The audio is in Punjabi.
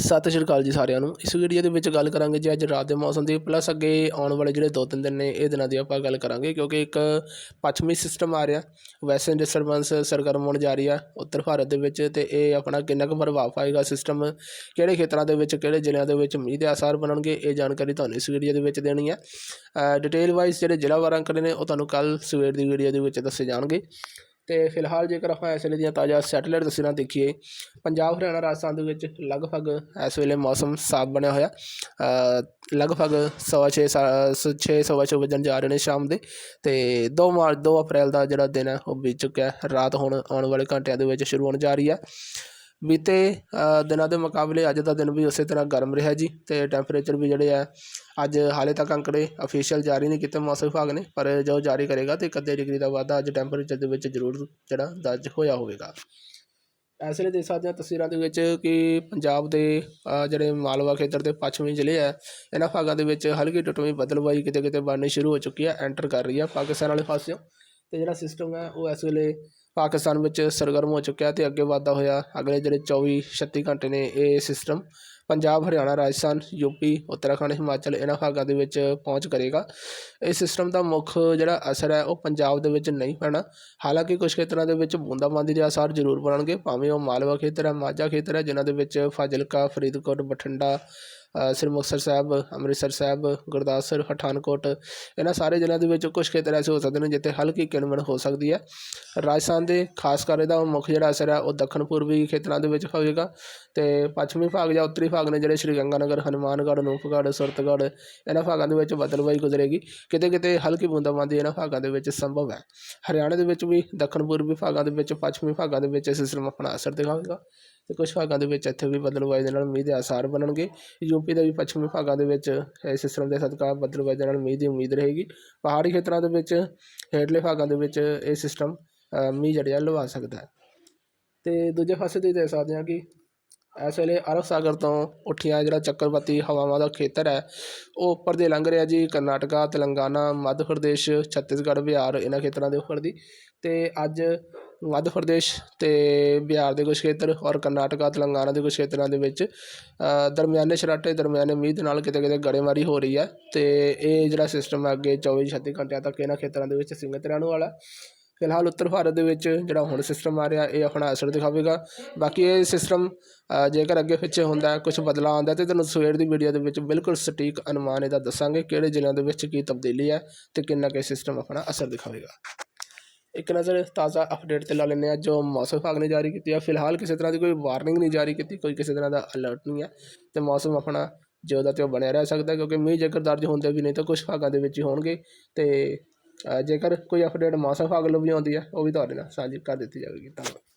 ਸਤਿ ਸ਼੍ਰੀ ਅਕਾਲ ਜੀ ਸਾਰਿਆਂ ਨੂੰ। ਇਸ ਵੀਡੀਓ ਦੇ ਵਿੱਚ ਗੱਲ ਕਰਾਂਗੇ ਜੀ ਅੱਜ ਰਾਤ ਦੇ ਮੌਸਮ ਦੀ। ਪਲੱਸ ਅੱਗੇ ਆਉਣ ਵਾਲੇ ਜਿਹੜੇ ਦੋ ਤਿੰਨ ਦਿਨ ਨੇ, ਇਹ ਦਿਨਾਂ ਦੀ ਆਪਾਂ ਗੱਲ ਕਰਾਂਗੇ ਕਿਉਂਕਿ ਇੱਕ ਪੱਛਮੀ ਸਿਸਟਮ ਆ ਰਿਹਾ। ਵੈਸਟਰਨ ਡਿਸਟਰਬੈਂਸ ਸਰਗਰਮ ਹੋਣ ਜਾ ਰਹੀ ਆ ਉੱਤਰ ਭਾਰਤ ਦੇ ਵਿੱਚ ਤੇ ਇਹ ਆਪਣਾ ਕਿੰਨਾ ਕੁ ਪ੍ਰਭਾਵ ਪਾਏਗਾ ਸਿਸਟਮ ਕਿਹੜੇ ਖੇਤਰਾਂ ਦੇ ਵਿੱਚ, ਕਿਹੜੇ ਜ਼ਿਲ੍ਹਿਆਂ ਦੇ ਵਿੱਚ ਮੀਂਹ ਦੇ ਆਸਾਰ ਬਣਨਗੇ, ਇਹ ਜਾਣਕਾਰੀ ਤੁਹਾਨੂੰ ਇਸ ਵੀਡੀਓ ਦੇ ਵਿੱਚ ਦੇਣੀ ਹੈ ਡਿਟੇਲ ਵਾਈਜ਼ ਜਿਹੜੇ ਜ਼ਿਲ੍ਹਾ ਵਾਰ ਅੰਕੜੇ ਨੇ, ਉਹ ਤੁਹਾਨੂੰ ਕੱਲ ਸਵੇਰ ਦੀ ਵੀਡੀਓ ਦੇ ਵਿੱਚ ਦੱਸੇ ਜਾਣਗੇ। ਤੇ ਫਿਲਹਾਲ ਜੇਕਰ ਆਪਾਂ ਇਸ ਵੇਲੇ ਦੀਆਂ ਤਾਜ਼ਾ ਸੈਟੇਲਾਈਟ ਤਸਵੀਰਾਂ ਦੇਖੀਏ, ਪੰਜਾਬ ਹਰਿਆਣਾ ਰਾਜਸਥਾਨ ਦੇ ਵਿੱਚ ਲਗਭਗ ਇਸ ਵੇਲੇ ਮੌਸਮ ਸਾਫ਼ ਬਣਿਆ ਹੋਇਆ। ਲਗਭਗ ਸਵਾ ਛੇ ਸਾ- ਛੇ ਸਵਾ ਛੇ ਜਾ ਰਹੇ ਨੇ ਸ਼ਾਮ ਦੇ ਤੇ 2 ਮਾਰਚ 2 ਅਪ੍ਰੈਲ ਦਾ ਜਿਹੜਾ ਦਿਨ ਹੈ, ਉਹ ਬੀਤ ਚੁੱਕਿਆ ਹੈ। ਰਾਤ ਹੁਣ ਆਉਣ ਵਾਲੇ ਘੰਟਿਆਂ ਦੇ ਵਿੱਚ ਸ਼ੁਰੂ ਹੋਣ ਜਾ ਰਹੀ ਹੈ। ਬੀਤੇ ਦਿਨਾਂ ਦੇ ਮੁਕਾਬਲੇ ਅੱਜ ਦਾ ਦਿਨ ਵੀ ਉਸੇ ਤਰ੍ਹਾਂ ਗਰਮ ਰਿਹਾ ਜੀ ਅਤੇ ਟੈਂਪਰੇਚਰ ਵੀ ਜਿਹੜੇ ਆ, ਅੱਜ ਹਾਲੇ ਤੱਕ ਅੰਕੜੇ ਅਫੀਸ਼ੀਅਲ ਜਾਰੀ ਨਹੀਂ ਕੀਤੇ ਮੌਸਮ ਵਿਭਾਗ ਨੇ, ਪਰ ਜੋ ਜਾਰੀ ਕਰੇਗਾ ਅਤੇ ਇੱਕ ਅੱਧੇ ਡਿਗਰੀ ਦਾ ਵਾਧਾ ਅੱਜ ਟੈਂਪਰੇਚਰ ਦੇ ਵਿੱਚ ਜ਼ਰੂਰ ਜਿਹੜਾ ਦਰਜ ਹੋਇਆ ਹੋਵੇਗਾ। ਇਸ ਵੇਲੇ ਦੇਖ ਸਕਦੇ ਹਾਂ ਤਸਵੀਰਾਂ ਦੇ ਵਿੱਚ ਕਿ ਪੰਜਾਬ ਦੇ ਜਿਹੜੇ ਮਾਲਵਾ ਖੇਤਰ ਦੇ ਪੱਛਮੀ ਜ਼ਿਲ੍ਹੇ ਆ, ਇਹਨਾਂ ਭਾਗਾਂ ਦੇ ਵਿੱਚ ਹਲਕੀ ਟੁੱਟਵੀਂ ਬਦਲਵਾਈ ਕਿਤੇ ਕਿਤੇ ਬਣਨੀ ਸ਼ੁਰੂ ਹੋ ਚੁੱਕੀ ਹੈ ਐਂਟਰ ਕਰ ਰਹੀ ਹੈ ਪਾਕਿਸਤਾਨ ਵਾਲੇ ਪਾਸਿਓਂ ਅਤੇ ਜਿਹੜਾ ਸਿਸਟਮ ਹੈ ਉਹ ਇਸ ਵੇਲੇ ਪਾਕਿਸਤਾਨ ਵਿੱਚ ਸਰਗਰਮ ਹੋ ਚੁੱਕਿਆ ਅਤੇ ਅੱਗੇ ਵਾਧਾ ਹੋਇਆ। ਅਗਲੇ ਜਿਹੜੇ 24 36 ਘੰਟੇ ਨੇ ਇਹ ਸਿਸਟਮ ਪੰਜਾਬ, ਹਰਿਆਣਾ, ਰਾਜਸਥਾਨ ਯੂਪੀ ਉੱਤਰਾਖੰਡ, ਹਿਮਾਚਲ ਇਹਨਾਂ ਭਾਗਾਂ ਦੇ ਵਿੱਚ ਪਹੁੰਚ ਕਰੇਗਾ। ਇਸ ਸਿਸਟਮ ਦਾ ਮੁੱਖ ਜਿਹੜਾ ਅਸਰ ਹੈ ਉਹ ਪੰਜਾਬ ਦੇ ਵਿੱਚ ਨਹੀਂ ਪੈਣਾ। ਹਾਲਾਂਕਿ ਕੁਝ ਖੇਤਰਾਂ ਦੇ ਵਿੱਚ ਬੂੰਦਾਬਾਂਦੀ ਦੇ ਆਸਾਰ ਜ਼ਰੂਰ ਬਣਨਗੇ, ਭਾਵੇਂ ਉਹ ਮਾਲਵਾ ਖੇਤਰ ਹੈ, ਮਾਝਾ ਖੇਤਰ ਹੈ, ਜਿਨ੍ਹਾਂ ਦੇ ਵਿੱਚ ਫਾਜ਼ਿਲਕਾ, ਫਰੀਦਕੋਟ, ਬਠਿੰਡਾ ਸ੍ਰੀ ਮੁਕਤਸਰ ਸਾਹਿਬ, ਅੰਮ੍ਰਿਤਸਰ ਸਾਹਿਬ, ਗੁਰਦਾਸਪੁਰ, ਪਠਾਨਕੋਟ, ਇਹਨਾਂ ਸਾਰੇ ਜ਼ਿਲ੍ਹਿਆਂ ਦੇ ਵਿੱਚ ਕੁਝ ਖੇਤਰ ਐਸੇ ਹੋ ਸਕਦੇ ਨੇ ਜਿੱਥੇ ਹਲਕੀ ਕਿਣਮਣ ਹੋ ਸਕਦੀ ਹੈ। ਰਾਜਸਥਾਨ ਦੇ ਖਾਸ ਕਰ ਇਹਦਾ ਮੁੱਖ ਜਿਹੜਾ ਅਸਰ ਹੈ, ਉਹ ਦੱਖਣ ਪੂਰਬੀ ਖੇਤਰਾਂ ਦੇ ਵਿੱਚ ਹੋਵੇਗਾ ਤੇ ਪੱਛਮੀ ਭਾਗ ਜਾਂ ਉੱਤਰੀ ਭਾਗ ਭਾਗ ਨੇ ਜਿਹੜੇ ਸ਼੍ਰੀ ਗੰਗਾਨਗਰ ਹਨੂਮਾਨਗੜ੍ਹ ਅਨੂਪਗੜ੍ਹ ਸੁਰਤਗੜ੍ਹ ਇਹਨਾਂ ਭਾਗਾਂ ਦੇ ਵਿੱਚ ਬਦਲਵਾਈ ਗੁਜ਼ਰੇਗੀ। ਕਿਤੇ ਕਿਤੇ ਹਲਕੀ ਬੂੰਦਾਬਾਂਦੀ ਇਹਨਾਂ ਭਾਗਾਂ ਦੇ ਵਿੱਚ ਸੰਭਵ ਹੈ। ਹਰਿਆਣਾ ਦੇ ਵਿੱਚ ਵੀ ਦੱਖਣ ਪੂਰਬੀ ਭਾਗਾਂ ਦੇ ਵਿੱਚ ਪੱਛਮੀ ਭਾਗਾਂ ਦੇ ਵਿੱਚ ਇਹ ਸਿਸਟਮ ਆਪਣਾ ਅਸਰ ਦਿਖਾਵੇਗਾ। ਤੇ ਕੁਝ ਭਾਗਾਂ ਦੇ ਵਿੱਚ ਇੱਥੇ ਵੀ ਬਦਲਵਾਈ ਦੇ ਨਾਲ ਮੀਂਹ ਦੇ ਆਸਾਰ ਬਣਨਗੇ। ਯੂਪੀ ਦੇ ਵੀ ਪੱਛਮੀ ਭਾਗਾਂ ਦੇ ਵਿੱਚ ਇਸ ਸਿਸਟਮ ਦੇ ਸਦਕਾ ਬਦਲਵਾਈ ਦੇ ਨਾਲ ਮੀਂਹ ਦੀ ਉਮੀਦ ਰਹੇਗੀ। ਪਹਾੜੀ ਖੇਤਰਾਂ ਦੇ ਵਿੱਚ ਹੇਠਲੇ ਭਾਗਾਂ ਦੇ ਵਿੱਚ ਇਹ ਸਿਸਟਮ ਅ, ਮੀਂਹ ਜਿਹੜਾ ਲਵਾ ਸਕਦਾ ਹੈ। ਤੇ ਦੂਜੇ ਪਾਸੇ ਤੁਸੀਂ ਦੇਖ ਸਕਦੇ ਹਾਂ ਕਿ ਇਸ ਵੇਲੇ ਅਰਬ ਸਾਗਰ ਤੋਂ ਉੱਠੀਆਂ ਜਿਹੜਾ ਚੱਕਰਵਾਤੀ ਹਵਾਵਾਂ ਦਾ ਖੇਤਰ ਹੈ, ਉਹ ਉੱਪਰ ਦੇ ਲੰਘ ਰਿਹਾ ਜੀ, ਕਰਨਾਟਕਾ, ਤੇਲੰਗਾਨਾ, ਮੱਧ ਪ੍ਰਦੇਸ਼, ਛੱਤੀਸਗੜ੍ਹ, ਬਿਹਾਰ, ਇਹਨਾਂ ਖੇਤਰਾਂ ਦੇ ਉੱਪਰ ਦੀ। ਅਤੇ ਅੱਜ ਮੱਧ ਪ੍ਰਦੇਸ਼ ਅਤੇ ਬਿਹਾਰ ਦੇ ਕੁਝ ਖੇਤਰ ਔਰ ਕਰਨਾਟਕਾ, ਤੇਲੰਗਾਨਾ ਦੇ ਕੁਝ ਖੇਤਰਾਂ ਦੇ ਵਿੱਚ ਦਰਮਿਆਨੇ ਛਰਾਟੇ, ਦਰਮਿਆਨੇ ਮੀਂਹ ਦੇ ਨਾਲ ਕਿਤੇ ਕਿਤੇ ਗੜੇਮਾਰੀ ਹੋ ਰਹੀ ਹੈ। ਅਤੇ ਇਹ ਜਿਹੜਾ ਸਿਸਟਮ ਹੈ ਅੱਗੇ 24 36 ਘੰਟਿਆਂ ਤੱਕ ਇਹਨਾਂ ਖੇਤਰਾਂ ਦੇ ਵਿੱਚ ਸੀਮਿਤ ਰਹਿਣ ਵਾਲਾ ਫਿਲਹਾਲ ਉੱਤਰ ਭਾਰਤ ਦੇ ਵਿੱਚ ਜਿਹੜਾ ਹੁਣ ਸਿਸਟਮ ਆ ਰਿਹਾ, ਇਹ ਆਪਣਾ ਅਸਰ ਦਿਖਾਵੇਗਾ। ਬਾਕੀ ਇਹ ਸਿਸਟਮ ਜੇਕਰ ਅੱਗੇ ਪਿੱਛੇ ਹੁੰਦਾ ਕੁਝ ਬਦਲਾਅ ਆਉਂਦਾ ਤੇ ਤੁਹਾਨੂੰ ਸਵੇਰ ਦੀ ਵੀਡੀਓ ਦੇ ਵਿੱਚ ਬਿਲਕੁਲ ਸਟੀਕ ਅਨੁਮਾਨ ਇਹਦਾ ਦੱਸਾਂਗੇ, ਕਿਹੜੇ ਜ਼ਿਲ੍ਹਿਆਂ ਦੇ ਵਿੱਚ ਕੀ ਤਬਦੀਲੀ ਹੈ ਤੇ ਕਿੰਨਾ ਕੁ ਸਿਸਟਮ ਆਪਣਾ ਅਸਰ ਦਿਖਾਵੇਗਾ। ਇੱਕ ਨਜ਼ਰ ਤਾਜ਼ਾ ਅਪਡੇਟ ਤੇ ਲਾ ਲੈਂਦੇ ਹਾਂ, ਜੋ ਮੌਸਮ ਵਿਭਾਗ ਨੇ ਜਾਰੀ ਕੀਤੀ ਹੈ। ਫਿਲਹਾਲ ਕਿਸੇ ਤਰ੍ਹਾਂ ਦੀ ਕੋਈ ਵਾਰਨਿੰਗ ਨਹੀਂ ਜਾਰੀ ਕੀਤੀ, ਕੋਈ ਕਿਸੇ ਤਰ੍ਹਾਂ ਦਾ ਅਲਰਟ ਨਹੀਂ ਹੈ ਤੇ ਮੌਸਮ ਆਪਣਾ ਜਿਉਂ ਦਾ ਉਹ ਬਣਿਆ ਰਹਿ ਸਕਦਾ ਕਿਉਂਕਿ ਮੀਂਹ ਜੇਕਰ ਦਰਜ ਹੁੰਦੇ ਵੀ ਨਹੀਂ ਤਾਂ ਕੁਝ ਭਾਗਾਂ ਦੇ ਵਿੱਚ ਹੀ ਹੋਣਗੇ ਤੇ ਜੇਕਰ ਕੋਈ ਅਪਡੇਟ ਮੌਸਮ ਵਿਭਾਗ ਵੱਲੋਂ ਵੀ ਆਉਂਦੀ ਹੈ ਉਹ ਵੀ ਤੁਹਾਡੇ ਨਾਲ ਸਾਂਝੀ ਕਰ ਦਿੱਤੀ ਜਾਵੇਗੀ। ਧੰਨਵਾਦ।